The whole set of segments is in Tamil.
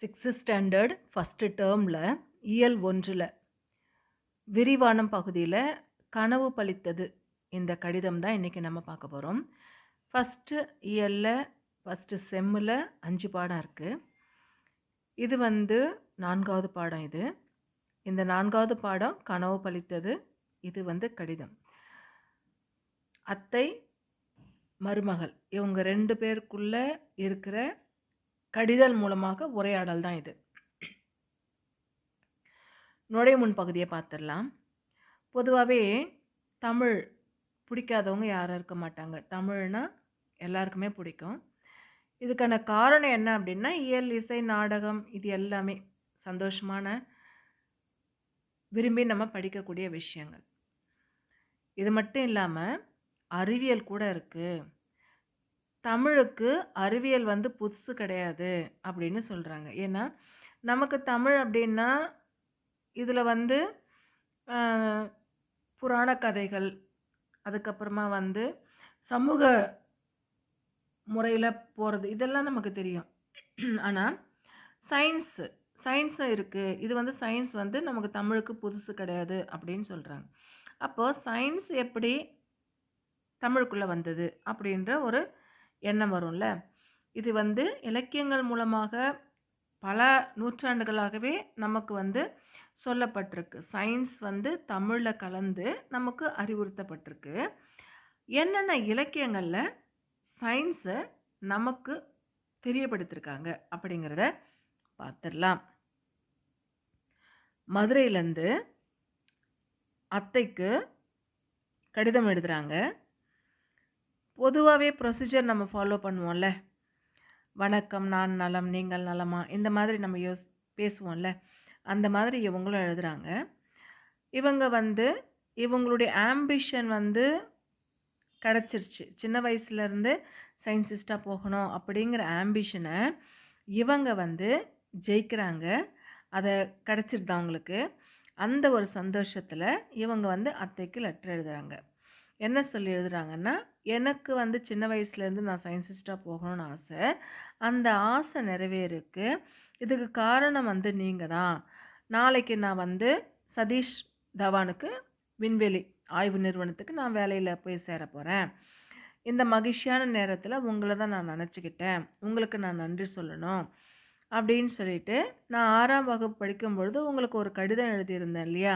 சிக்ஸ்த்து ஸ்டாண்டர்ட் ஃபஸ்ட்டு டேர்மில் இயல் ஒன்றில் விரிவானம் பகுதியில் கனவு பழித்தது. இந்த கடிதம் தான் இன்றைக்கி நம்ம பார்க்க போகிறோம் ஃபஸ்ட்டு இயலில் ஃபஸ்ட்டு செம்மில் அஞ்சு பாடம் இருக்குது இது வந்து நான்காவது பாடம் இது. இந்த நான்காவது பாடம் கனவு பழித்தது. இது வந்து கடிதம். அத்தை மருமகள் இவங்க ரெண்டு பேருக்குள்ளே இருக்கிற கடிதல் மூலமாக உரையாடல் தான் இது. நுழைமுன் பகுதியை பார்த்துடலாம். பொதுவாகவே தமிழ் பிடிக்காதவங்க யாரும் இருக்க மாட்டாங்க. தமிழ்னா எல்லாருக்குமே பிடிக்கும். இதுக்கான காரணம் என்ன அப்படின்னா இயல் இசை நாடகம் இது எல்லாமே சந்தோஷமான விரும்பி நம்ம படிக்கக்கூடிய விஷயங்கள். இது மட்டும் இல்லாமல் அறிவியல் கூட இருக்குது தமிழுக்கு அறிவியல் வந்து புதுசு கிடையாது அப்படின்னு சொல்கிறாங்க ஏன்னா நமக்கு தமிழ் அப்படின்னா இதில் வந்து புராண கதைகள் அதுக்கப்புறமா வந்து சமூக முறையில் போகிறது இதெல்லாம் நமக்கு தெரியும். ஆனால் சயின்ஸு சயின்ஸும் இருக்குது இது வந்து சயின்ஸ் வந்து நமக்கு தமிழுக்கு புதுசு கிடையாது அப்படின்னு சொல்கிறாங்க அப்போது சயின்ஸ் எப்படி தமிழுக்குள்ளே வந்தது அப்படின்ற ஒரு எண்ணம் வரும்ல. இது வந்து இலக்கியங்கள் மூலமாக பல நூற்றாண்டுகளாகவே நமக்கு வந்து சொல்லப்பட்டிருக்கு. சயின்ஸ் வந்து தமிழில் கலந்து நமக்கு அறிவுறுத்தப்பட்டிருக்கு. என்னென்ன இலக்கியங்களில் சயின்ஸை நமக்கு தெரியப்படுத்திருக்காங்க அப்படிங்கிறத பார்த்துடலாம் மதுரையிலேருந்து அத்தைக்கு கடிதம் எழுதுகிறாங்க பொதுவாகவே ப்ரொசீஜர் நம்ம ஃபாலோ பண்ணுவோம்ல. வணக்கம் நான் நலம் நீங்கள் நலமா? இந்த மாதிரி நம்ம யோஸ் பேசுவோம்ல. அந்த மாதிரி இவங்களும் எழுதுகிறாங்க இவங்க வந்து இவங்களுடைய ஆம்பிஷன் வந்து கிடச்சிருச்சு. சின்ன வயசுலேருந்து சயின்டிஸ்டாக போகணும் அப்படிங்கிற ஆம்பிஷனை இவங்க வந்து ஜெயிக்கிறாங்க. அதை கிடச்சிருது அவங்களுக்கு? அந்த ஒரு சந்தோஷத்தில் இவங்க வந்து அத்தைக்கு லெட்டர் எழுதுகிறாங்க என்ன சொல்லி எழுதுறாங்கன்னா எனக்கு வந்து சின்ன வயசுலேருந்து நான் சயின்டிஸ்டாக போகணும்னு ஆசை. அந்த ஆசை நிறைவேறுக்கு இதுக்கு காரணம் வந்து நீங்கள் தான். நாளைக்கு நான் வந்து சதீஷ் தவானுக்கு விண்வெளி ஆய்வு நிறுவனத்துக்கு நான் வேலையில் போய் சேர போகிறேன் இந்த மகிழ்ச்சியான நேரத்தில் உங்களை தான் நான் நினச்சிக்கிட்டேன். உங்களுக்கு நான் நன்றி சொல்லணும். அப்படின்னு சொல்லிட்டு நான் ஆறாம் வகுப்பு படிக்கும் பொழுது உங்களுக்கு ஒரு கடிதம் எழுதியிருந்தேன் இல்லையா?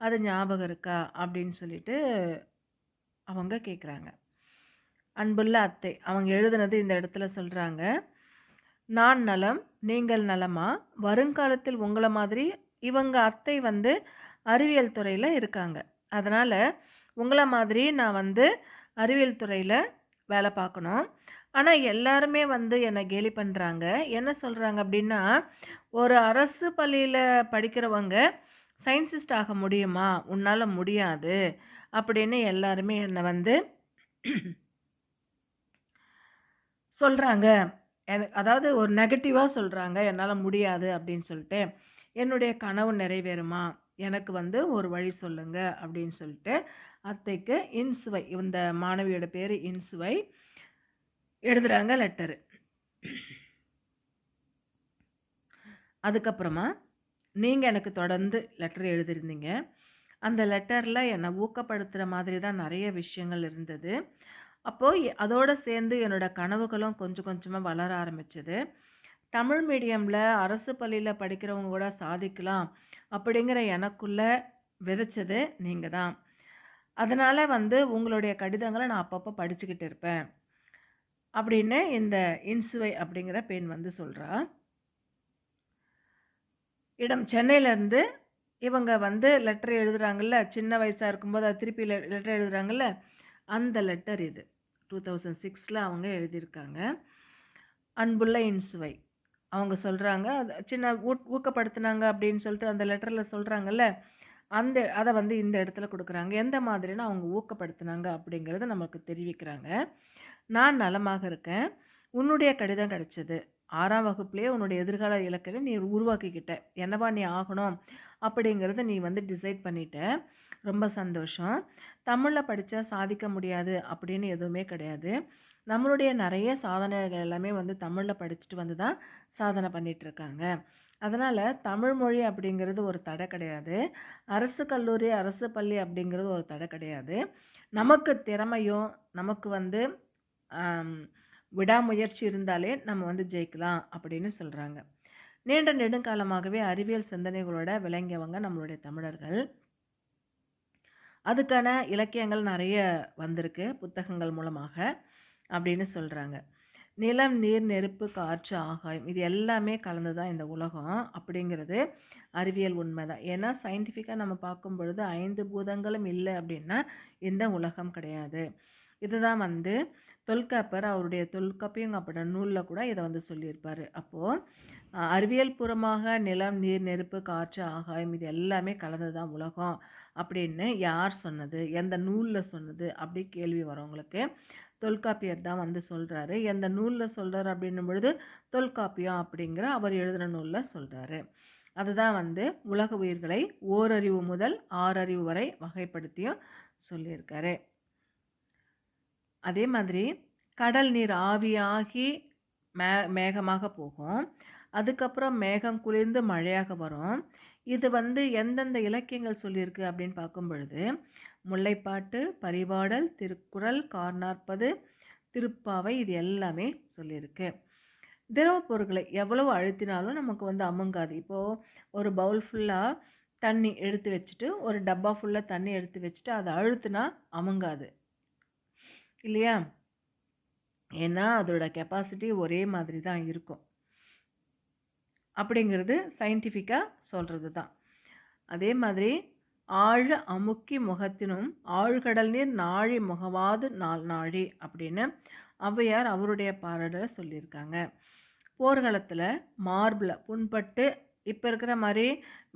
அது ஞாபகம் இருக்கா? அப்படின்னு சொல்லிட்டு அவங்க கேட்குறாங்க அன்புள்ள அத்தை அவங்க எழுதுனது இந்த இடத்துல சொல்கிறாங்க நான் நலம் நீங்கள் நலமா? வருங்காலத்தில் உங்களை மாதிரி இவங்க அத்தை வந்து அறிவியல் துறையில் இருக்காங்க. அதனால் உங்களை மாதிரி நான் வந்து அறிவியல் துறையில் வேலை பார்க்கணும். ஆனால் எல்லாருமே வந்து என்னை கேலி பண்ணுறாங்க என்ன சொல்கிறாங்க அப்படின்னா ஒரு அரசு பள்ளியில் படிக்கிறவங்க சயின்சிஸ்ட் ஆக முடியுமா? உன்னால் முடியாது. அப்படின்னு எல்லாருமே என்னை வந்து சொல்கிறாங்க எனக்கு அதாவது ஒரு நெகட்டிவாக சொல்கிறாங்க என்னால் முடியாது அப்படின்னு சொல்லிட்டு என்னுடைய கனவு நிறைவேறுமா? எனக்கு வந்து ஒரு வழி சொல்லுங்க அப்படின்னு சொல்லிட்டு அத்தைக்கு இன்சுவை இந்த மாணவியோட பேர் இன்சுவை எழுதுகிறாங்க லெட்டரு அதுக்கப்புறமா நீங்கள் எனக்கு தொடர்ந்து லெட்டர் எழுதியிருந்தீங்க அந்த லெட்டரில் என்னை ஊக்கப்படுத்துகிற மாதிரி தான் நிறைய விஷயங்கள் இருந்தது. அப்போது அதோடு சேர்ந்து என்னோடய கனவுகளும் கொஞ்சம் கொஞ்சமாக வளர ஆரம்பிச்சது. தமிழ் மீடியமில் அரசு பள்ளியில் படிக்கிறவங்க கூட சாதிக்கலாம் அப்படிங்கிற எனக்குள்ளே விதைச்சது நீங்கள் தான். அதனால் வந்து உங்களுடைய கடிதங்களை நான் அப்பப்போ படிச்சுக்கிட்டு இருப்பேன். அப்படின்னு இந்த இன்சுவை அப்படிங்கிற பெண் வந்து சொல்கிறா இடம் சென்னையிலேருந்து இவங்க வந்து லெட்டர் எழுதுகிறாங்கல்ல சின்ன வயசாக இருக்கும்போது அது திருப்பி லெட்டர் எழுதுகிறாங்கல்ல அந்த லெட்டர் இது. டூ தௌசண்ட் சிக்ஸில் அவங்க எழுதியிருக்காங்க. அன்புள்ள இன்சுவை அவங்க சொல்கிறாங்க சின்ன ஊட் ஊக்கப்படுத்துனாங்க அப்படின்னு சொல்லிட்டு அந்த லெட்டரில் சொல்கிறாங்கல்ல அந்த அதை வந்து இந்த இடத்துல கொடுக்குறாங்க. எந்த மாதிரின்னு அவங்க ஊக்கப்படுத்துனாங்க அப்படிங்கிறத நமக்கு தெரிவிக்கிறாங்க. நான் நலமாக இருக்கேன். உன்னுடைய கடிதம் கிடைச்சது. ஆறாம் வகுப்புலேயே உன்னுடைய எதிர்கால இலக்கை நீ உருவாக்கிக்கிட்ட. என்னவா நீ ஆகணும் அப்படிங்கிறத நீ வந்து டிசைட் பண்ணிட்ட. ரொம்ப சந்தோஷம். தமிழில் படித்தா சாதிக்க முடியாது அப்படின்னு எதுவுமே கிடையாது. நம்மளுடைய நிறைய சாதனைகள் எல்லாமே வந்து தமிழில் படிச்சுட்டு வந்து தான் சாதனை பண்ணிகிட்டு இருக்காங்க. அதனால் தமிழ் மொழி அப்படிங்கிறது ஒரு தடை கிடையாது. அரசு கல்லூரி அரசு பள்ளி அப்படிங்கிறது ஒரு தடை கிடையாது. நமக்கு திறமையும் நமக்கு வந்து விடாமுயற்சி இருந்தாலே நம்ம வந்து ஜெயிக்கலாம் அப்படின்னு சொல்கிறாங்க நீண்ட நெடுங்காலமாகவே அறிவியல் சிந்தனைகளோட விளங்கியவங்க நம்மளுடைய தமிழர்கள். அதுக்கான இலக்கியங்கள் நிறைய வந்திருக்கு புத்தகங்கள் மூலமாக அப்படின்னு சொல்கிறாங்க நிலம் நீர் நெருப்பு காற்று ஆகாயம் இது எல்லாமே கலந்து தான் இந்த உலகம் அப்படிங்கிறது அறிவியல் உண்மை தான் ஏன்னா சயின்டிஃபிக்காக நம்ம பார்க்கும் பொழுது ஐந்து பூதங்களும் இல்லை அப்படின்னா இந்த உலகம் கிடையாது. இதுதான் வந்து தொல்காப்பர் அவருடைய தொல்காப்பியம் அப்படின்ற நூலில் கூட இதை வந்து சொல்லியிருப்பார். அப்போது அறிவியல் பூர்வமாக நிலம் நீர் நெருப்பு காற்று ஆகாயம் இது எல்லாமே கலந்து தான் உலகம் அப்படின்னு யார் சொன்னது? எந்த நூலில் சொன்னது? அப்படி கேள்வி வரும் உங்களுக்கு. தொல்காப்பியர் தான் வந்து சொல்கிறாரு எந்த நூலில் சொல்கிறார் அப்படின்னும் பொழுது தொல்காப்பியம் அப்படிங்கிற அவர் எழுதின நூலில் சொல்கிறாரு அதுதான் வந்து உலக உயிர்களை ஓரறிவு முதல் ஆறறிவு வரை வகைப்படுத்தியும் சொல்லியிருக்காரு. அதே மாதிரி கடல் நீர் ஆவியாகி மே மேகமாக போகும். அதுக்கப்புறம் மேகம் குளிர்ந்து மழையாக வரும். இது வந்து எந்தெந்த இலக்கியங்கள் சொல்லியிருக்கு அப்படின்னு பார்க்கும் பொழுது முல்லைப்பாட்டு பரிபாடல் திருக்குறள் கார்நாற்பது திருப்பாவை இது எல்லாமே சொல்லியிருக்கு. திரவ பொருட்களை எவ்வளவு அழுத்தினாலும் நமக்கு வந்து அமுங்காது. இப்போது ஒரு பவுல் ஃபுல்லாக தண்ணி எடுத்து வச்சுட்டு ஒரு டப்பா ஃபுல்லாக தண்ணி எடுத்து வச்சுட்டு அதை அழுத்துனா அமுங்காது. இல்லையா? ஏன்னா அதோட கெப்பாசிட்டி ஒரே மாதிரி தான் இருக்கும். அப்படிங்கிறது சயின்டிஃபிக்காக சொல்கிறது தான் அதே மாதிரி ஆழ அமுக்கி முகத்தினும் ஆழ்கடல் நீர் நாழி முகவாது நாள் நாழி அப்படின்னு ஔவையார் அவருடைய பாடலை சொல்லியிருக்காங்க. போர்க்காலத்தில் மார்பில் புண்பட்டு இப்போ இருக்கிற மாதிரி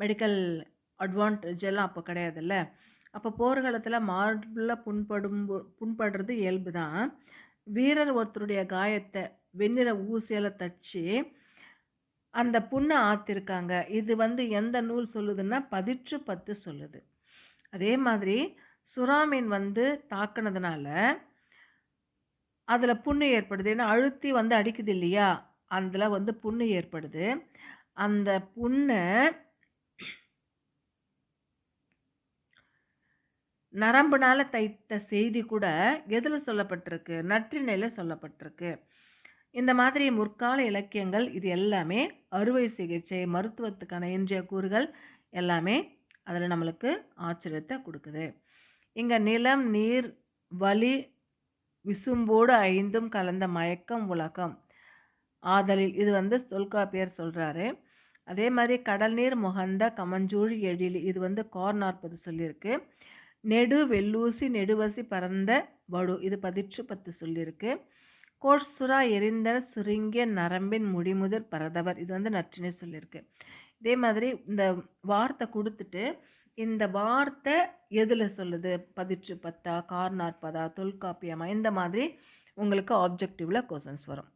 மெடிக்கல் அட்வான்டேஜ் எல்லாம் அப்போ கிடையாதுல்ல. அப்போ போர்க்காலத்தில் மார்பில் புண்படும் புண்படுறது இயல்பு தான் வீரர் ஒருத்தருடைய காயத்தை வெண்ணிற ஊசியால் தச்சு அந்த புண்ணை ஆத்திருக்காங்க. இது வந்து எந்த நூல் சொல்லுதுன்னா பதிற்று பத்து சொல்லுது. அதே மாதிரி சுறாமீன் வந்து தாக்குனதுனால அதில் புண்ணு ஏற்படுது. ஏன்னா அழுத்தி வந்து அடிக்குது இல்லையா? அதில் வந்து புண்ணு ஏற்படுது. அந்த புண்ணை நரம்புனால் தைத்த செய்தி கூட எதில் சொல்லப்பட்டிருக்கு? நற்றிணையில் சொல்லப்பட்டிருக்கு. இந்த மாதிரி முற்கால இலக்கியங்கள் இது எல்லாமே அறுவை சிகிச்சை மருத்துவத்துக்கான இன்றைய கூறுகள் எல்லாமே அதில் நம்மளுக்கு ஆச்சரியத்தை கொடுக்குது. இங்கே நிலம் நீர் வலி விசும்போடு ஐந்தும் கலந்த மயக்கம் உலகம். ஆதலில் இது வந்து தொல்காப்பியர் சொல்கிறாரு அதே மாதிரி கடல் நீர் முகந்த கமஞ்சூழி எழில் இது வந்து கார் நாற்பது சொல்லியிருக்கு. நெடு வெள்ளூசி நெடுவசி பரந்த வடு இது பதிற்று பத்து சொல்லியிருக்கு. கோட்சுரா எரிந்த சுருங்கிய நரம்பின் முடிமுதற் பரதவர். இது வந்து நற்றினை சொல்லியிருக்கு இதே மாதிரி இந்த வார்த்தை கொடுத்துட்டு இந்த வார்த்தை எதில் சொல்லுது? பதிற்று பத்தா கார் நாற்பதா தொல்காப்பியமா? இந்த மாதிரி உங்களுக்கு ஆப்ஜெக்டிவில் கொஷின்ஸ் வரும்.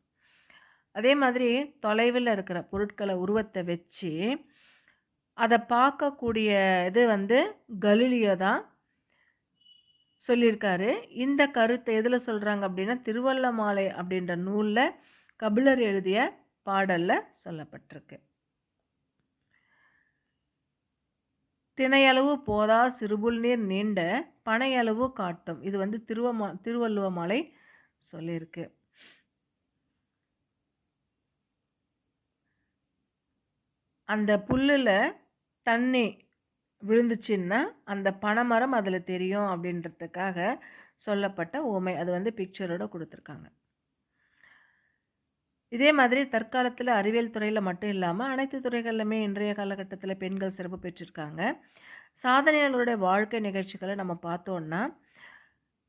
அதே மாதிரி தொலைவில் இருக்கிற பொருட்களை உருவத்தை வச்சு அதை பார்க்கக்கூடிய இது வந்து கலிலியோ தான் சொல்லியிருக்காரு. இந்த கருத்தை எதில் சொல்கிறாங்க அப்படின்னா திருவள்ளமாலை அப்படின்ற நூலில் கபிலர் எழுதிய பாடலில் சொல்லப்பட்டிருக்கு. திணையளவு போதா சிறுபுல் நீர் நீண்ட பனையளவு காட்டும். இது வந்து திருவமா திருவள்ளுவமாலை சொல்லியிருக்கு. அந்த புல்லில் தண்ணி விழுந்துச்சுன்னா அந்த பனைமரம் அதில் தெரியும் அப்படின்றதுக்காக சொல்லப்பட்ட ஓமை. அது வந்து பிக்சரோட கொடுத்துருக்காங்க. இதே மாதிரி தற்காலத்தில் அறிவியல் துறையில் மட்டும் இல்லாமல் அனைத்து துறைகளிலுமே இன்றைய காலகட்டத்தில் பெண்கள் சிறப்பு பெற்றிருக்காங்க. சாதனையாளருடைய வாழ்க்கை நிகழ்ச்சிகளை நம்ம பார்த்தோன்னா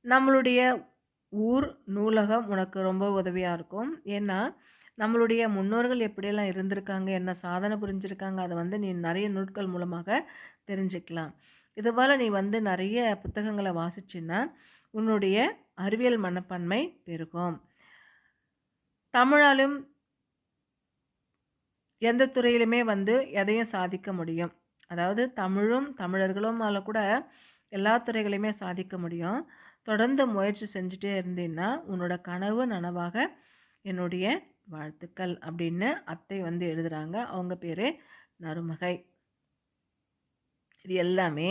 நம்மளுடைய ஊர் நூலகம் உனக்கு ரொம்ப உதவியாக இருக்கும். ஏன்னா நம்மளுடைய முன்னோர்கள் எப்படியெல்லாம் இருந்திருக்காங்க என்ன சாதனை புரிஞ்சிருக்காங்க அதை வந்து நீ நிறைய நூட்கள் மூலமாக தெரிஞ்சுக்கலாம். இதுபோல் நீ வந்து நிறைய புத்தகங்களை வாசிச்சின்னா உன்னுடைய அறிவியல் மனப்பான்மை பெருகும். தமிழாலும் எந்த துறையிலுமே வந்து எதையும் சாதிக்க முடியும். அதாவது தமிழும் தமிழர்களுமால கூட எல்லா துறைகளையுமே சாதிக்க முடியும். தொடர்ந்து முயற்சி செஞ்சுட்டே இருந்தீன்னா உன்னோட கனவு நனவாக என்னுடைய வாழ்த்துக்கள் அப்படின்னு அத்தை வந்து எழுதுகிறாங்க அவங்க பேர் நறுமகை. இது எல்லாமே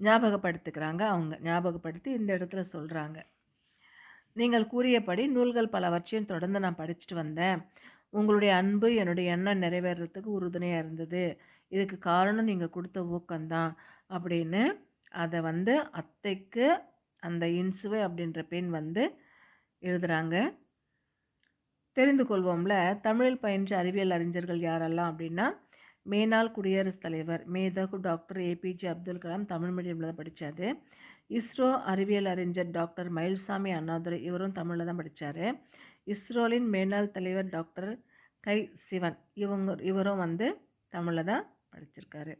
ஞாபகப்படுத்துக்கிறாங்க அவங்க. ஞாபகப்படுத்தி இந்த இடத்துல சொல்கிறாங்க நீங்கள் கூறியபடி நூல்கள் பலவற்றையும் தொடர்ந்து நான் படிச்சுட்டு வந்தேன். உங்களுடைய அன்பு என்னுடைய எண்ணம் நிறைவேறதுக்கு உறுதுணையாக இருந்தது. இதுக்கு காரணம் நீங்கள் கொடுத்த ஊக்கம்தான் அப்படின்னு அதை வந்து அத்தைக்கு அந்த இன்சுவை அப்படின்ற பெண் வந்து எழுதுகிறாங்க தெரிந்து கொள்வோம்ல தமிழில் பயின்ற அறிவியல் அறிஞர்கள் யாரெல்லாம் அப்படின்னா மேனாள் குடியரசுத் தலைவர் மேதகு டாக்டர் ஏபிஜே அப்துல் கலாம் தமிழ் மீடியமில் தான் படித்தார் இஸ்ரோ அறிவியல் அறிஞர் டாக்டர் மயில்சாமி அண்ணாதுரை இவரும் தமிழில் தான் படித்தார் இஸ்ரோலின் மேனாள் தலைவர் டாக்டர் கை சிவன் இவங்க இவரும் வந்து தமிழில் தான் படிச்சிருக்காரு.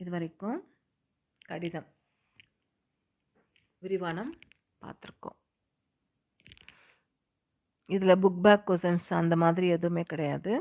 இது வரைக்கும் கடிதம். விரிவானம் பார்த்துருக்கோம் இதில் புக் பேக் கொஷன்ஸ் அந்த மாதிரி எதுவுமே கிடையாது.